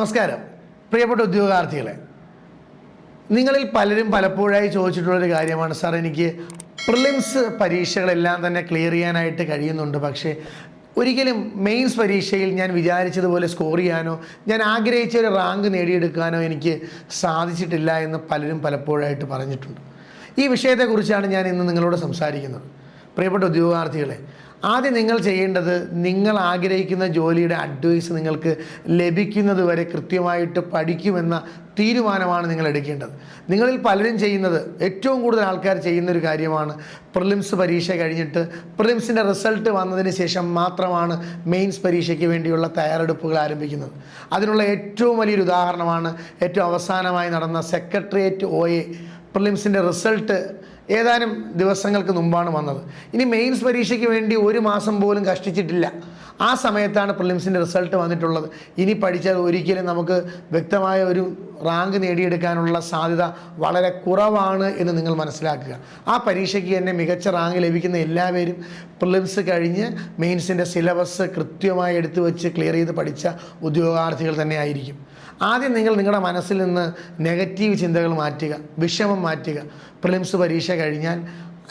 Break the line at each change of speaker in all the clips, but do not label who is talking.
നമസ്കാരം. പ്രിയപ്പെട്ട ഉദ്യോഗാർത്ഥികളെ നിങ്ങളിൽ പലരും പലപ്പോഴായി ചോദിച്ചിട്ടുള്ളൊരു കാര്യമാണ്. സാർ എനിക്ക് പ്രിലിംസ് പരീക്ഷകളെല്ലാം തന്നെ ക്ലിയർ ചെയ്യാനായിട്ട് കഴിയുന്നുണ്ട്. പക്ഷേ ഒരിക്കലും മെയിൻസ് പരീക്ഷയിൽ ഞാൻ വിചാരിച്ചതുപോലെ സ്കോർ ചെയ്യാനോ ഞാൻ ആഗ്രഹിച്ച ഒരു റാങ്ക് നേടിയെടുക്കാനോ എനിക്ക് സാധിച്ചിട്ടില്ല എന്ന് പലരും പലപ്പോഴായിട്ട് പറഞ്ഞിട്ടുണ്ട്. ഈ വിഷയത്തെക്കുറിച്ചാണ് ഞാൻ ഇന്ന് നിങ്ങളോട് സംസാരിക്കുന്നത്. പ്രിയപ്പെട്ട ഉദ്യോഗാർത്ഥികളെ ആദ്യം നിങ്ങൾ ചെയ്യേണ്ടത് നിങ്ങൾ ആഗ്രഹിക്കുന്ന ജോലിയുടെ അഡ്വൈസ് നിങ്ങൾക്ക് ലഭിക്കുന്നത് വരെ കൃത്യമായിട്ട് പഠിക്കുമെന്ന തീരുമാനമാണ് നിങ്ങൾ എടുക്കേണ്ടത്. നിങ്ങളിൽ പലരും ചെയ്യുന്നത് ഏറ്റവും കൂടുതൽ ആൾക്കാർ ചെയ്യുന്ന ഒരു കാര്യമാണ് പ്രിലിംസ് പരീക്ഷ കഴിഞ്ഞിട്ട് പ്രിലിംസിന്റെ റിസൾട്ട് വന്നതിന് ശേഷം മാത്രമാണ് മെയിൻസ് പരീക്ഷയ്ക്ക് വേണ്ടിയുള്ള തയ്യാറെടുപ്പുകൾ ആരംഭിക്കുന്നത്. അതിനുള്ള ഏറ്റവും വലിയൊരു ഉദാഹരണമാണ് ഏറ്റവും അവസാനമായി നടന്ന സെക്രട്ടേറിയറ്റ് ഒ എ പ്രിലിംസിന്റെ റിസൾട്ട് ഏതാനും ദിവസങ്ങൾക്ക് മുമ്പാണ് വന്നത്. ഇനി മെയിൻസ് പരീക്ഷയ്ക്ക് വേണ്ടി ഒരു മാസം പോലും കഷ്ടിച്ചിട്ടില്ല. ആ സമയത്താണ് പ്രിലിംസിന്റെ റിസൾട്ട് വന്നിട്ടുള്ളത്. ഇനി പഠിച്ചാൽ ഒരിക്കലും നമുക്ക് വ്യക്തമായ ഒരു റാങ്ക് നേടിയെടുക്കാനുള്ള സാധ്യത വളരെ കുറവാണ് എന്ന് നിങ്ങൾ മനസ്സിലാക്കുക. ആ പരീക്ഷയ്ക്ക് തന്നെ മികച്ച റാങ്ക് ലഭിക്കുന്ന എല്ലാവരും പ്രിലിംസ് കഴിഞ്ഞ് മെയിൻസിന്റെ സിലബസ് കൃത്യമായി എടുത്തു വെച്ച് ക്ലിയർ ചെയ്ത് പഠിച്ച ഉദ്യോഗാർത്ഥികൾ തന്നെ ആയിരിക്കും. ആദ്യം നിങ്ങൾ നിങ്ങളുടെ മനസ്സിൽ നിന്ന് നെഗറ്റീവ് ചിന്തകൾ മാറ്റുക വിഷമം മാറ്റുക. പ്രിലിംസ് പരീക്ഷ കഴിഞ്ഞാൽ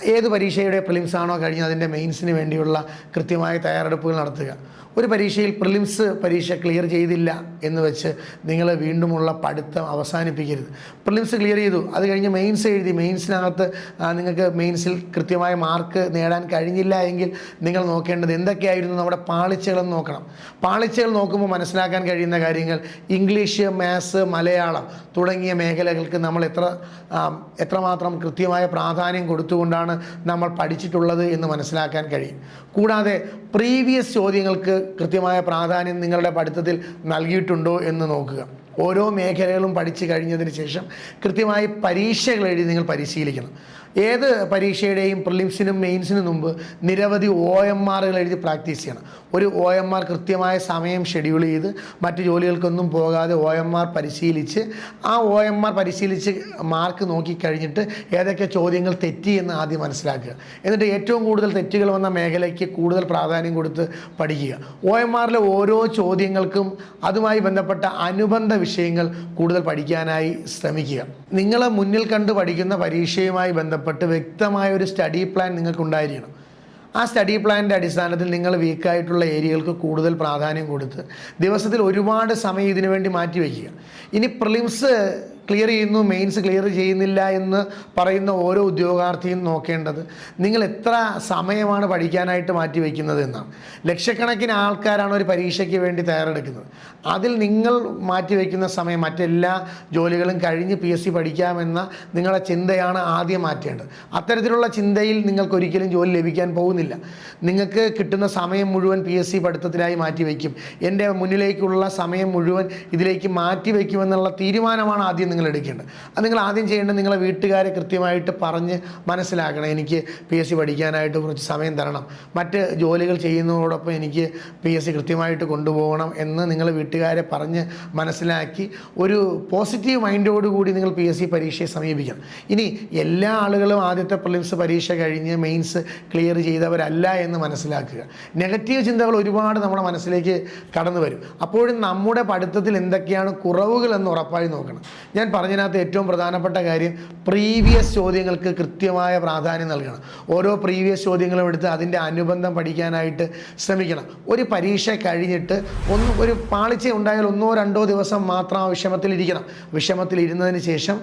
ഏത് പരീക്ഷയുടെ പ്രിലിംസ് ആണോ കഴിഞ്ഞ് അതിന്റെ മെയിൻസിന് വേണ്ടിയുള്ള കൃത്യമായ തയ്യാറെടുപ്പുകൾ നടത്തുക. ഒരു പരീക്ഷയിൽ പ്രിലിംസ് പരീക്ഷ ക്ലിയർ ചെയ്തില്ല എന്ന് വെച്ച് നിങ്ങൾ വീണ്ടുമുള്ള പഠിത്തം അവസാനിപ്പിക്കരുത്. പ്രിലിംസ് ക്ലിയർ ചെയ്തു. അത് കഴിഞ്ഞ് മെയിൻസ് എഴുതി. മെയിൻസിനകത്ത് നിങ്ങൾക്ക് മെയിൻസിൽ കൃത്യമായ മാർക്ക് നേടാൻ കഴിഞ്ഞില്ല എങ്കിൽ നിങ്ങൾ നോക്കേണ്ടത് എന്തൊക്കെയായിരുന്നു നമ്മുടെ പാളിച്ചകളെന്ന് നോക്കണം. പാളിച്ചകൾ നോക്കുമ്പോൾ മനസ്സിലാക്കാൻ കഴിയുന്ന കാര്യങ്ങൾ ഇംഗ്ലീഷ് മാത്സ് മലയാളം തുടങ്ങിയ മേഖലകൾക്ക് നമ്മൾ എത്ര എത്രമാത്രം കൃത്യമായ പ്രാധാന്യം കൊടുത്തുകൊണ്ടാണ് നമ്മൾ പഠിച്ചിട്ടുള്ളത് എന്ന് മനസ്സിലാക്കാൻ കഴിയും. കൂടാതെ പ്രീവിയസ് ചോദ്യങ്ങൾക്ക് കൃത്യമായ പ്രാധാന്യം നിങ്ങളുടെ പഠിത്തത്തിൽ നൽകിയിട്ടുണ്ടോ. എന്ന് നോക്കുക. ഓരോ മേഖലകളും പഠിച്ചു കഴിഞ്ഞതിന് ശേഷം കൃത്യമായി പരീക്ഷകൾ എഴുതി നിങ്ങൾ പരിശീലിക്കണം. ഏത് പരീക്ഷയുടെയും പ്രിലിംസിനും മെയിൻസിനും മുമ്പ് നിരവധി ഒ എം ആറുകൾ എഴുതി പ്രാക്ടീസ് ചെയ്യണം. ഒരു ഒ എം ആർ കൃത്യമായ സമയം ഷെഡ്യൂൾ ചെയ്ത് മറ്റു ജോലികൾക്കൊന്നും പോകാതെ ഒ എം ആർ പരിശീലിച്ച് ആ ഒ എം ആർ പരിശീലിച്ച് മാർക്ക് നോക്കിക്കഴിഞ്ഞിട്ട് ഏതൊക്കെ ചോദ്യങ്ങൾ തെറ്റി എന്ന് ആദ്യം മനസ്സിലാക്കുക. എന്നിട്ട് ഏറ്റവും കൂടുതൽ തെറ്റുകൾ വന്ന മേഖലയ്ക്ക് കൂടുതൽ പ്രാധാന്യം കൊടുത്ത് പഠിക്കുക. ഒ എം ആറിലെ ഓരോ ചോദ്യങ്ങൾക്കും അതുമായി ബന്ധപ്പെട്ട അനുബന്ധ വിഷയങ്ങൾ കൂടുതൽ പഠിക്കാനായി ശ്രമിക്കുക. നിങ്ങളെ മുന്നിൽ കണ്ട് പഠിക്കുന്ന പരീക്ഷയുമായി ബന്ധപ്പെട്ട് വ്യക്തമായ ഒരു സ്റ്റഡി പ്ലാൻ നിങ്ങൾക്ക് ഉണ്ടായിരിക്കണം ആ സ്റ്റഡി പ്ലാനിന്റെ അടിസ്ഥാനത്തിൽ നിങ്ങൾ വീക്കായിട്ടുള്ള ഏരിയകൾക്ക് കൂടുതൽ പ്രാധാന്യം കൊടുത്ത് ദിവസത്തിൽ ഒരുപാട് സമയം ഇതിനു വേണ്ടി മാറ്റി വയ്ക്കുക ഇനി പ്രിലിംസ് ക്ലിയർ ചെയ്യുന്നു മെയിൻസ് ക്ലിയർ ചെയ്യുന്നില്ല എന്ന് പറയുന്ന ഓരോ ഉദ്യോഗാർത്ഥിയും നോക്കേണ്ടത് നിങ്ങൾ എത്ര സമയമാണ് പഠിക്കാനായിട്ട് മാറ്റി വയ്ക്കുന്നത് എന്നാണ്. ലക്ഷക്കണക്കിന് ആൾക്കാരാണ് ഒരു പരീക്ഷയ്ക്ക് വേണ്ടി തയ്യാറെടുക്കുന്നത്. അതിൽ നിങ്ങൾ മാറ്റി വയ്ക്കുന്ന സമയം മറ്റെല്ലാ ജോലികളും കഴിഞ്ഞ് പി എസ് സി പഠിക്കാമെന്ന നിങ്ങളുടെ ചിന്തയാണ് ആദ്യം മാറ്റേണ്ടത്. അത്തരത്തിലുള്ള ചിന്തയിൽ നിങ്ങൾക്ക് ഒരിക്കലും ജോലി ലഭിക്കാൻ പോകുന്നില്ല. നിങ്ങൾക്ക് കിട്ടുന്ന സമയം മുഴുവൻ പി എസ് സി പഠിത്തത്തിനായി മാറ്റി വയ്ക്കും. എന്റെ മുന്നിലേക്കുള്ള സമയം മുഴുവൻ ഇതിലേക്ക് മാറ്റി വയ്ക്കുമെന്നുള്ള തീരുമാനമാണ് ആദ്യം നിങ്ങൾ എടുക്കേണ്ടത് അത് നിങ്ങൾ ആദ്യം ചെയ്യേണ്ടത് നിങ്ങളെ വീട്ടുകാരെ കൃത്യമായിട്ട് പറഞ്ഞ് മനസ്സിലാക്കണം. എനിക്ക് പി എസ് സി പഠിക്കാനായിട്ട് കുറച്ച് സമയം തരണം. മറ്റ് ജോലികൾ ചെയ്യുന്നതോടൊപ്പം എനിക്ക് പി എസ് സി കൃത്യമായിട്ട് കൊണ്ടുപോകണം എന്ന് നിങ്ങൾ വീട്ടുകാരെ പറഞ്ഞ് മനസ്സിലാക്കി ഒരു പോസിറ്റീവ് മൈൻഡോടുകൂടി നിങ്ങൾ പി എസ് സി പരീക്ഷയെ സമീപിക്കണം. ഇനി എല്ലാ ആളുകളും ആദ്യത്തെ പ്രിലിംസ് പരീക്ഷ കഴിഞ്ഞ് മെയിൻസ് ക്ലിയർ ചെയ്തവരല്ല എന്ന് മനസ്സിലാക്കുക. നെഗറ്റീവ് ചിന്തകൾ ഒരുപാട് നമ്മുടെ മനസ്സിലേക്ക് കടന്നു വരും അപ്പോഴും നമ്മുടെ പഠിത്തത്തിൽ എന്തൊക്കെയാണ് കുറവുകൾ എന്ന് ഉറപ്പായി നോക്കണം. ഞാൻ പറഞ്ഞതിനകത്ത് ഏറ്റവും പ്രധാനപ്പെട്ട കാര്യം പ്രീവിയസ് ചോദ്യങ്ങൾക്ക് കൃത്യമായ പ്രാധാന്യം നൽകണം. ഓരോ പ്രീവിയസ് ചോദ്യങ്ങളും എടുത്ത് അതിന്റെ അനുബന്ധം പഠിക്കാനായിട്ട് ശ്രമിക്കണം. ഒരു പരീക്ഷ കഴിഞ്ഞിട്ട് ഒന്ന് ഒരു പാളിച്ച ഉണ്ടായാൽ ഒന്നോ രണ്ടോ ദിവസം മാത്രം ആ വിഷമത്തിലിരിക്കണം വിഷമത്തിലിരുന്നതിന് ശേഷം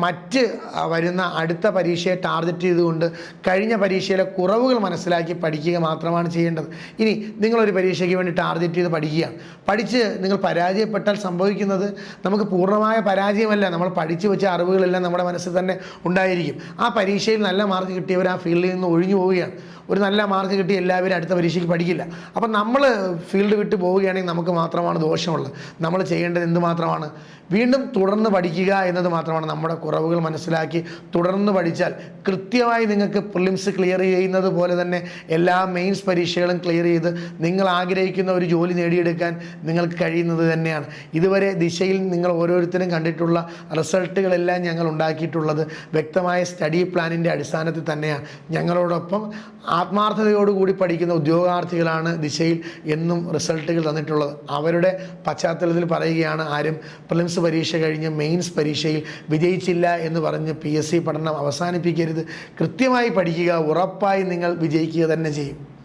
മറ്റ് വരുന്ന അടുത്ത പരീക്ഷയെ ടാർഗറ്റ് ചെയ്തുകൊണ്ട് കഴിഞ്ഞ പരീക്ഷയിലെ കുറവുകൾ മനസ്സിലാക്കി പഠിക്കുക മാത്രമാണ് ചെയ്യേണ്ടത്. ഇനി നിങ്ങളൊരു പരീക്ഷയ്ക്ക് വേണ്ടി ടാർഗറ്റ് ചെയ്ത് പഠിക്കുകയാണ്. പഠിച്ച് നിങ്ങൾ പരാജയപ്പെട്ടാൽ സംഭവിക്കുന്നത് നമുക്ക് പൂർണമായ പരാജയമല്ല. നമ്മൾ പഠിച്ചു വെച്ച അറിവുകളെല്ലാം നമ്മുടെ മനസ്സിൽ തന്നെ ഉണ്ടായിരിക്കും. ആ പരീക്ഷയിൽ നല്ല മാർക്ക് കിട്ടിയവർ ആ ഫീൽഡിൽ നിന്ന് ഒഴിഞ്ഞു പോവുകയാണ്. ഒരു നല്ല മാർക്ക് കിട്ടി എല്ലാവരും അടുത്ത പരീക്ഷയ്ക്ക് പഠിക്കില്ല. അപ്പം നമ്മൾ ഫീൽഡ് വിട്ട് പോവുകയാണെങ്കിൽ നമുക്ക് മാത്രമാണ് ദോഷമുള്ളത്. നമ്മൾ ചെയ്യേണ്ടത് എന്ത് മാത്രമാണ്? വീണ്ടും തുടർന്ന് പഠിക്കുക എന്നത് മാത്രമാണ് നമ്മുടെ കുറവുകൾ മനസ്സിലാക്കി തുടർന്ന് പഠിച്ചാൽ കൃത്യമായി നിങ്ങൾക്ക് പ്രിലിംസ് ക്ലിയർ ചെയ്യുന്നത് പോലെ തന്നെ എല്ലാ മെയിൻസ് പരീക്ഷകളും ക്ലിയർ ചെയ്ത് നിങ്ങൾ ആഗ്രഹിക്കുന്ന ഒരു ജോലി നേടിയെടുക്കാൻ നിങ്ങൾക്ക് കഴിയുന്നത് തന്നെയാണ്. ഇതുവരെ ദിശയിൽ നിങ്ങൾ ഓരോരുത്തരും കണ്ടിട്ടുള്ള റിസൾട്ടുകളെല്ലാം ഞങ്ങൾ ഉണ്ടാക്കിയിട്ടുള്ളത് വ്യക്തമായ സ്റ്റഡി പ്ലാനിന്റെ അടിസ്ഥാനത്തിൽ തന്നെയാണ്. ഞങ്ങളോടൊപ്പം ആത്മാർത്ഥതയോടുകൂടി പഠിക്കുന്ന ഉദ്യോഗാർത്ഥികളാണ് ദിശയിൽ എന്നും റിസൾട്ടുകൾ തന്നിട്ടുള്ളത്. അവരുടെ പശ്ചാത്തലത്തിൽ പറയുകയാണ് ആരും പ്രിലിംസ് പരീക്ഷ കഴിഞ്ഞ് മെയിൻസ് പരീക്ഷയിൽ വിജയിച്ചില്ല എന്ന് പറഞ്ഞ് പി എസ് സി പഠനം അവസാനിപ്പിക്കരുത്. കൃത്യമായി പഠിക്കുക ഉറപ്പായി നിങ്ങൾ വിജയിക്കുക തന്നെ ചെയ്യും.